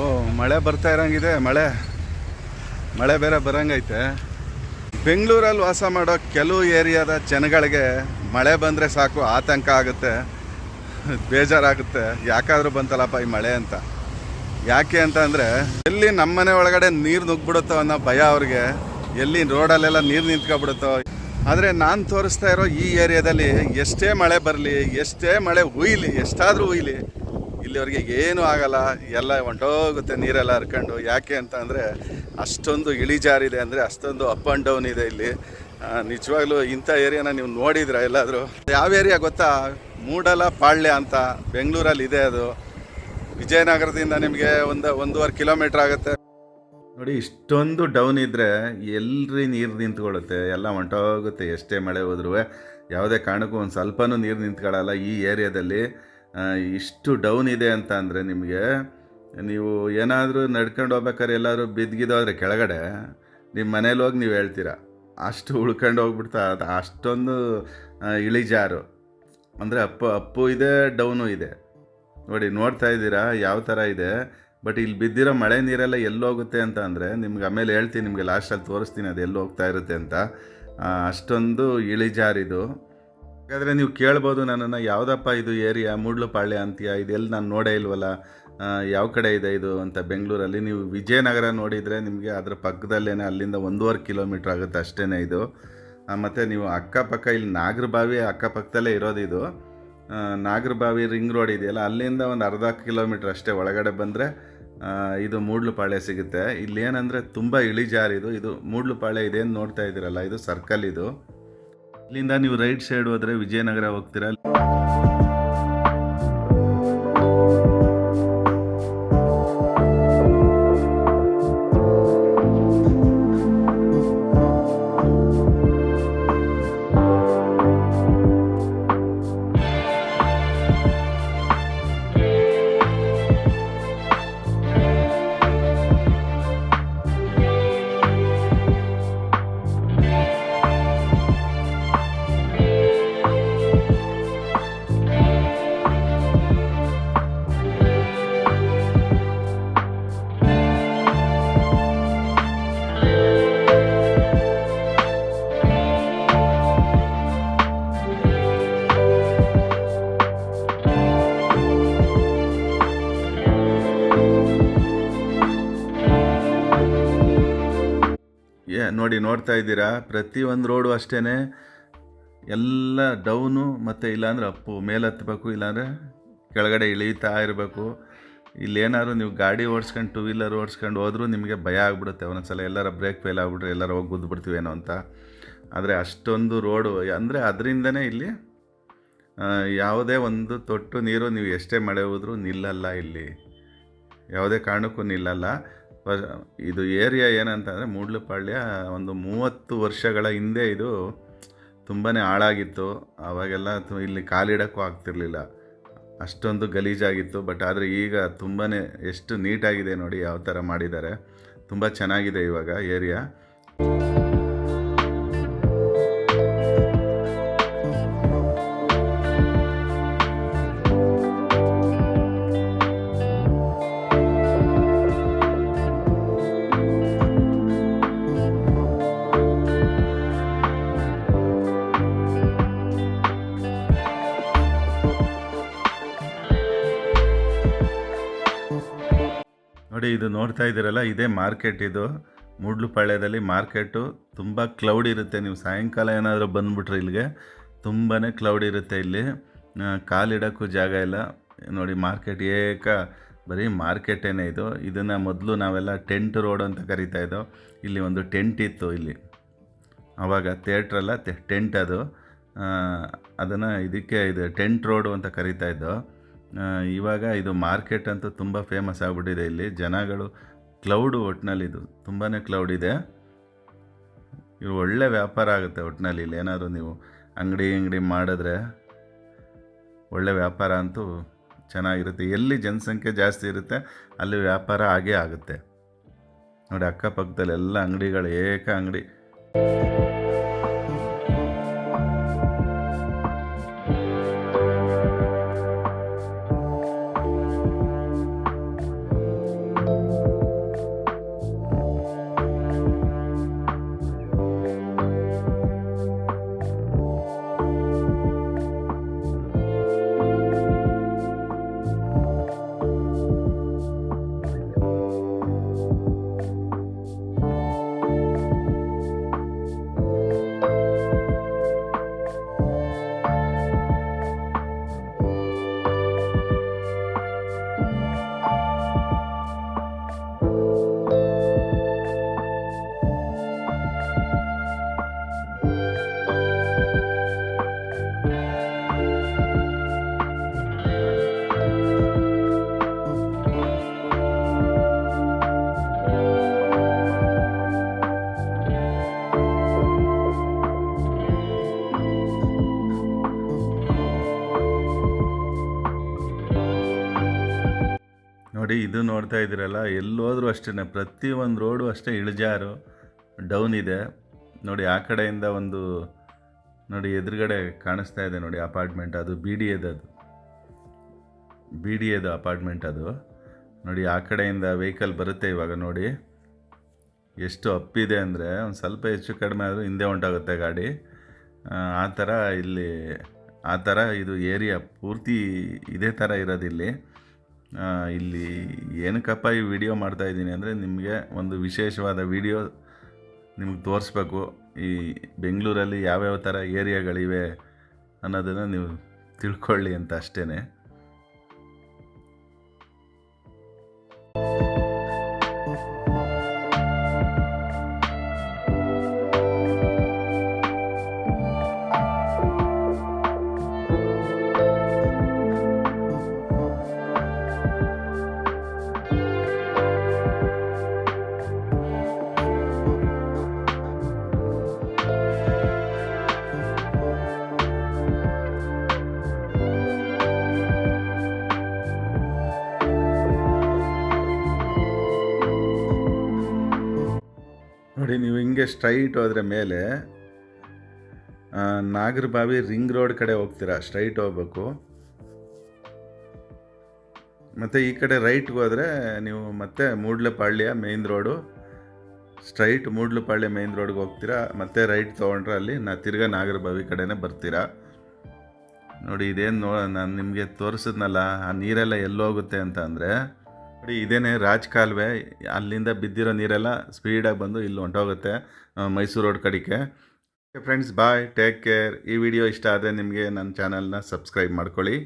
ಓ, ಮಳೆ ಬರ್ತಾ ಇರಂಗಿದೆ, ಮಳೆ. ಮಳೆ ಬೇರೆ ಬರಂಗೈತೆ. ಬೆಂಗಳೂರಲ್ಲಿ ವಾಸ ಮಾಡೋ ಕೆಲವು ಏರಿಯಾದ ಜನಗಳಿಗೆ ಮಳೆ ಬಂದರೆ ಸಾಕು, ಆತಂಕ ಆಗುತ್ತೆ. ಬೇಜಾರಾಗುತ್ತೆ. ಯಾಕಾದರೂ ಬಂತಲ್ಲಪ್ಪ ಈ ಮಳೆ ಅಂತ. ಯಾಕೆ ಅಂತ ಅಂದರೆ, ಎಲ್ಲಿ ನಮ್ಮನೆ ಒಳಗಡೆ ನೀರು ನುಗ್ಗಿಬಿಡುತ್ತೋ ಅನ್ನೋ ಭಯ ಅವ್ರಿಗೆ. ಎಲ್ಲಿ ರೋಡಲ್ಲೆಲ್ಲ ನೀರು ನಿಂತ್ಕೊಬಿಡುತ್ತೋ. ಆದರೆ ನಾನು ತೋರಿಸ್ತಾ ಇರೋ ಈ ಏರಿಯಾದಲ್ಲಿ ಎಷ್ಟೇ ಮಳೆ ಬರಲಿ, ಎಷ್ಟೇ ಮಳೆ ಹುಯ್ಲಿ, ಎಷ್ಟಾದರೂ ಹುಯ್ಲಿ ಇಲ್ಲಿವರೆಗೆ ಏನೂ ಆಗಲ್ಲ, ಎಲ್ಲ ಹೊಂಟೋಗುತ್ತೆ ನೀರೆಲ್ಲ ಹರ್ಕೊಂಡು. ಯಾಕೆ ಅಂತ ಅಂದರೆ, ಅಷ್ಟೊಂದು ಇಳಿಜಾರಿದೆ ಅಂದರೆ, ಅಷ್ಟೊಂದು ಅಪ್ ಆ್ಯಂಡ್ ಡೌನ್ ಇದೆ ಇಲ್ಲಿ. ನಿಜವಾಗ್ಲೂ ಇಂಥ ಏರಿಯಾನ ನೀವು ನೋಡಿದ್ರ ಎಲ್ಲಾದರೂ? ಯಾವ ಏರಿಯಾ ಗೊತ್ತಾ? ಮೂಡಲ ಪಾಳ್ಯ ಅಂತ ಬೆಂಗಳೂರಲ್ಲಿ ಇದೆ ಅದು. ವಿಜಯನಗರದಿಂದ ನಿಮಗೆ ಒಂದು, ಒಂದೂವರೆ ಕಿಲೋಮೀಟ್ರ್ ಆಗುತ್ತೆ. ನೋಡಿ, ಇಷ್ಟೊಂದು ಡೌನ್ ಇದ್ದರೆ ಎಲ್ಲರಿ ನೀರು ನಿಂತ್ಕೊಳ್ಳುತ್ತೆ. ಎಲ್ಲ ಹೊಂಟೋಗುತ್ತೆ ಎಷ್ಟೇ ಮಳೆ ಹೋದ್ರೂ ಯಾವುದೇ ಕಾರಣಕ್ಕೂ ಒಂದು ಸ್ವಲ್ಪನೂ ನೀರು ನಿಂತ್ಕೊಳ್ಳಲ್ಲ ಈ ಏರಿಯಾದಲ್ಲಿ. ಇಷ್ಟು ಡೌನ್ ಇದೆ ಅಂತ ಅಂದರೆ ನಿಮಗೆ ನೀವು ಏನಾದರೂ ನಡ್ಕೊಂಡು ಹೋಗ್ಬೇಕಾದ್ರೆ ಎಲ್ಲಾದರೂ ಬಿದ್ದಿದ್ದೋದ್ರೆ ಕೆಳಗಡೆ ನಿಮ್ಮ ಮನೇಲಿ ಹೋಗಿ ನೀವು ಹೇಳ್ತೀರಾ? ಅಷ್ಟು ಉಳ್ಕೊಂಡು ಹೋಗ್ಬಿಡ್ತಾ ಅದು ಅಷ್ಟೊಂದು ಇಳಿಜಾರು. ಅಂದರೆ ಅಪ್ಪು ಅಪ್ಪು ಇದೆ, ಡೌನು ಇದೆ. ನೋಡಿ, ನೋಡ್ತಾ ಇದ್ದೀರಾ, ಯಾವ ಥರ ಇದೆ? ಬಟ್ ಇಲ್ಲಿ ಬಿದ್ದಿರೋ ಮಳೆ ನೀರೆಲ್ಲ ಎಲ್ಲೋಗುತ್ತೆ ಅಂತ ಅಂದರೆ ನಿಮ್ಗೆ ಆಮೇಲೆ ಹೇಳ್ತೀನಿ, ನಿಮಗೆ ಲಾಸ್ಟಲ್ಲಿ ತೋರಿಸ್ತೀನಿ ಅದು ಎಲ್ಲಿ ಹೋಗ್ತಾ ಇರುತ್ತೆ ಅಂತ. ಅಷ್ಟೊಂದು ಇಳಿಜಾರಿದು. ಹಾಗಾದರೆ ನೀವು ಕೇಳ್ಬೋದು ನನ್ನನ್ನು, ಯಾವುದಪ್ಪ ಇದು ಏರಿಯಾ? ಮೂಡ್ಲುಪಾಳ್ಯ ಅಂತೀಯ? ಇದೆಲ್ಲ ನಾನು ನೋಡೇ ಇಲ್ವಲ್ಲ? ಯಾವ ಕಡೆ ಇದೆ ಇದು ಅಂತ ಬೆಂಗಳೂರಲ್ಲಿ? ನೀವು ವಿಜಯನಗರ ನೋಡಿದರೆ ನಿಮಗೆ ಅದರ ಪಕ್ಕದಲ್ಲೇ ಅಲ್ಲಿಂದ ಒಂದೂವರೆ ಕಿಲೋಮೀಟ್ರ್ ಆಗುತ್ತೆ ಅಷ್ಟೇ ಇದು. ಮತ್ತು ನೀವು ಅಕ್ಕಪಕ್ಕ, ಇಲ್ಲಿ ನಾಗರಬಾವಿ ಅಕ್ಕಪಕ್ಕದಲ್ಲೇ ಇರೋದು ಇದು. ನಾಗರಬಾವಿ ರಿಂಗ್ ರೋಡ್ ಇದೆಯಲ್ಲ, ಅಲ್ಲಿಂದ ಒಂದು ಅರ್ಧ ಕಿಲೋಮೀಟ್ರ್ ಅಷ್ಟೇ ಒಳಗಡೆ ಬಂದರೆ ಇದು ಮೂಡ್ಲುಪಾಳ್ಯ ಸಿಗುತ್ತೆ. ಇಲ್ಲಿ ಏನಂದರೆ ತುಂಬ ಇಳಿಜಾರಿದು. ಇದು ಮೂಡ್ಲುಪಾಳ್ಯ ಇದೇನು ನೋಡ್ತಾ ಇದ್ದೀರಲ್ಲ, ಇದು ಸರ್ಕಲ್ ಇದು. ಇಲ್ಲಿಂದ ನೀವು ರೈಟ್ ಸೈಡ್ ಹೋದ್ರೆ ವಿಜಯನಗರ ಹೋಗ್ತೀರಾ? ಏ, ನೋಡಿ, ನೋಡ್ತಾ ಇದ್ದೀರಾ? ಪ್ರತಿಯೊಂದು ರೋಡು ಅಷ್ಟೇ ಎಲ್ಲ ಡೌನು ಮತ್ತು ಇಲ್ಲಾಂದ್ರೆ ಅಪ್ಪು ಮೇಲೆ ಹತ್ತಬೇಕು ಇಲ್ಲಾಂದರೆ ಕೆಳಗಡೆ ಇಳೀತಾ ಇರಬೇಕು. ಇಲ್ಲೇನಾದ್ರು ನೀವು ಗಾಡಿ ಓಡಿಸ್ಕೊಂಡು ಟೂ ವೀಲರ್ ಓಡಿಸ್ಕೊಂಡು ಹೋದರೂ ನಿಮಗೆ ಭಯ ಆಗ್ಬಿಡುತ್ತೆ. ಒಂದೊಂದ್ಸಲ ಎಲ್ಲರ ಬ್ರೇಕ್ ಫೇಲ್ ಆಗಿಬಿಟ್ರೆ ಎಲ್ಲರೂ ಹೋಗಿ ಗುದ್ದುಬಿಡ್ತೀವೇನೋ ಅಂತ. ಆದರೆ ಅಷ್ಟೊಂದು ರೋಡು ಅಂದರೆ ಅದರಿಂದನೇ ಇಲ್ಲಿ ಯಾವುದೇ ಒಂದು ತೊಟ್ಟು ನೀರು ನೀವು ಎಷ್ಟೇ ಮಳೆ ಹೋದರೂ ನಿಲ್ಲಲ್ಲ ಇಲ್ಲಿ. ಯಾವುದೇ ಕಾರಣಕ್ಕೂ ನಿಲ್ಲಲ್ಲ. ಇದು ಏರಿಯಾ ಏನಂತಂದರೆ ಮೂಡ್ಲಪಾಳ್ಯ ಒಂದು ಮೂವತ್ತು ವರ್ಷಗಳ ಹಿಂದೆ ಇದು ತುಂಬಾ ಹಾಳಾಗಿತ್ತು. ಆವಾಗೆಲ್ಲ ಇಲ್ಲಿ ಕಾಲಿಡೋಕ್ಕೂ ಆಗ್ತಿರ್ಲಿಲ್ಲ. ಅಷ್ಟೊಂದು ಗಲೀಜಾಗಿತ್ತು, ಬಟ್ ಆದರೆ ಈಗ ತುಂಬಾ ಎಷ್ಟು ನೀಟಾಗಿದೆ ನೋಡಿ ಯಾವ ಥರ ಮಾಡಿದ್ದಾರೆ. ತುಂಬ ಚೆನ್ನಾಗಿದೆ ಇವಾಗ ಏರಿಯಾ. ನೋಡಿ, ಇದು ನೋಡ್ತಾ ಇದ್ದೀರಲ್ಲ, ಇದೇ ಮಾರ್ಕೆಟ್ ಇದು. ಮೂಡ್ಲುಪಾಳ್ಯದಲ್ಲಿ ಮಾರ್ಕೆಟು ತುಂಬ ಕ್ಲೌಡ್ ಇರುತ್ತೆ. ನೀವು ಸಾಯಂಕಾಲ ಏನಾದರೂ ಬಂದುಬಿಟ್ರೆ ಇಲ್ಲಿಗೆ ತುಂಬಾ ಕ್ಲೌಡ್ ಇರುತ್ತೆ ಇಲ್ಲಿ. ಕಾಲಿಡೋಕ್ಕೂ ಜಾಗ ಇಲ್ಲ. ನೋಡಿ, ಮಾರ್ಕೆಟ್ ಏಕ, ಬರೀ ಮಾರ್ಕೆಟೇನೆ ಇದು. ಇದನ್ನು ಮೊದಲು ನಾವೆಲ್ಲ ಟೆಂಟ್ ರೋಡ್ ಅಂತ ಕರಿತಾ ಇದ್ದೋ, ಇಲ್ಲಿ ಒಂದು ಟೆಂಟ್ ಇತ್ತು ಇಲ್ಲಿ. ಆವಾಗ ಥಿಯೇಟ್ರಲ್ಲ ಟೆಂಟ್ ಅದು. ಅದನ್ನು ಇದಕ್ಕೆ ಇದು ಟೆಂಟ್ ರೋಡು ಅಂತ ಕರಿತಾ ಇದ್ದೋ ಇವಾಗ ಇದು ಮಾರ್ಕೆಟ್ ಅಂತೂ ತುಂಬ ಫೇಮಸ್ ಆಗಿಬಿಟ್ಟಿದೆ ಇಲ್ಲಿ. ಜನಗಳು ಕ್ಲೌಡು ಒಟ್ಟಿನಲ್ಲಿ ಇದು ತುಂಬಾ ಕ್ಲೌಡ್ ಇದೆ. ಇವು ಒಳ್ಳೆ ವ್ಯಾಪಾರ ಆಗುತ್ತೆ ಒಟ್ಟಿನಲ್ಲಿ ಇಲ್ಲಿ. ಏನಾದರೂ ನೀವು ಅಂಗಡಿ ಅಂಗಡಿ ಮಾಡಿದ್ರೆ ಒಳ್ಳೆ ವ್ಯಾಪಾರ ಅಂತೂ ಚೆನ್ನಾಗಿರುತ್ತೆ. ಎಲ್ಲಿ ಜನಸಂಖ್ಯೆ ಜಾಸ್ತಿ ಇರುತ್ತೆ, ಅಲ್ಲಿ ವ್ಯಾಪಾರ ಆಗೇ ಆಗುತ್ತೆ. ನೋಡಿ ಅಕ್ಕಪಕ್ಕದಲ್ಲಿ ಎಲ್ಲ ಅಂಗಡಿಗಳು, ಏಕ ಅಂಗಡಿ. ನೋಡಿ ಇದು ನೋಡ್ತಾ ಇದ್ದೀರಲ್ಲ ಎಲ್ಲೋದ್ರೂ ಅಷ್ಟೇ ಪ್ರತಿಯೊಂದು ರೋಡು ಅಷ್ಟೇ ಇಳಿಜಾರು ಡೌನ್ ಇದೆ. ನೋಡಿ ಆ ಕಡೆಯಿಂದ ಒಂದು ನೋಡಿ ಎದುರುಗಡೆ ಕಾಣಿಸ್ತಾ ಇದೆ ನೋಡಿ ಅಪಾರ್ಟ್ಮೆಂಟ್ ಅದು ಬಿ ಡಿ ಎದು ಅದು. ಬಿ ಡಿ ಎದು ಅಪಾರ್ಟ್ಮೆಂಟ್ ಅದು. ನೋಡಿ ಆ ಕಡೆಯಿಂದ ವೆಹಿಕಲ್ ಬರುತ್ತೆ ಇವಾಗ ನೋಡಿ. ಎಷ್ಟು ಅಪ್ಪಿದೆ ಅಂದರೆ ಒಂದು ಸ್ವಲ್ಪ ಹೆಚ್ಚು ಕಡಿಮೆ ಆದರೂ ಹಿಂದೆ ಉಂಟಾಗುತ್ತೆ ಗಾಡಿ. ಆ, ಥರ ಇಲ್ಲಿ ಆ ಥರ ಇದು ಏರಿಯಾ ಪೂರ್ತಿ ಇದೇ ಥರ ಇರೋದಿಲ್ಲಿ. ಇಲ್ಲಿ ಏನಕ್ಕಪ್ಪ ಈ ವಿಡಿಯೋ ಮಾಡ್ತಾ ಇದ್ದೀನಿ ಅಂದರೆ ನಿಮಗೆ ಒಂದು ವಿಶೇಷವಾದ ವಿಡಿಯೋ ನಿಮಗೆ ತೋರಿಸ್ಬೇಕು. ಈ ಬೆಂಗಳೂರಲ್ಲಿ ಯಾವ್ಯಾವ ಥರ ಏರಿಯಾಗಳಿವೆ ಅನ್ನೋದನ್ನು ನೀವು ತಿಳ್ಕೊಳ್ಳಿ ಅಂತ ಅಷ್ಟೇ ನೋಡಿ, ನೀವು ಹಿಂಗೆ ಸ್ಟ್ರೈಟ್ ಹೋದರೆ ಮೇಲೆ ನಾಗರಬಾವಿ ರಿಂಗ್ ರೋಡ್ ಕಡೆ ಹೋಗ್ತೀರಾ? ಸ್ಟ್ರೈಟ್ ಹೋಗ್ಬೇಕು. ಮತ್ತು ಈ ಕಡೆ ರೈಟ್ಗೆ ಹೋದರೆ ನೀವು ಮತ್ತೆ Moodlapalya main road straight Moodlapalya main ರೋಡ್ಗೆ ಹೋಗ್ತೀರಾ? ಮತ್ತೆ ರೈಟ್ ತೊಗೊಂಡ್ರೆ ಅಲ್ಲಿ ನಾ, ತಿರ್ಗಾ ನಾಗರಬಾವಿ ಕಡೆನೇ ಬರ್ತೀರಾ? ನೋಡಿ, ಇದೇನು ನೋ, ನಾನು ನಿಮಗೆ ತೋರಿಸಿದ್ನಲ್ಲ, ಆ ನೀರೆಲ್ಲ ಎಲ್ಲೋಗುತ್ತೆ ಅಂತ ಅಂದರೆ ಇದೇನೆ ರಾಜ್ ಕಾಲುವೆ, ಅಲ್ಲಿಂದ ಬಿದ್ದಿರೋ ನೀರೆಲ್ಲ ಸ್ಪೀಡಾಗಿ ಬಂದು ಇಲ್ಲಿ ಹೊಂಟೋಗುತ್ತೆ ಮೈಸೂರು ರೋಡ್ ಕಡೆಗೆ. ಫ್ರೆಂಡ್ಸ್ ಬಾಯ್ ಟೇಕ್ ಕೇರ್ ಈ ವಿಡಿಯೋ ಇಷ್ಟ ಆದರೆ ನಿಮಗೆ ನನ್ನ ಚಾನಲ್ನ ಸಬ್ಸ್ಕ್ರೈಬ್ ಮಾಡ್ಕೊಳ್ಳಿ.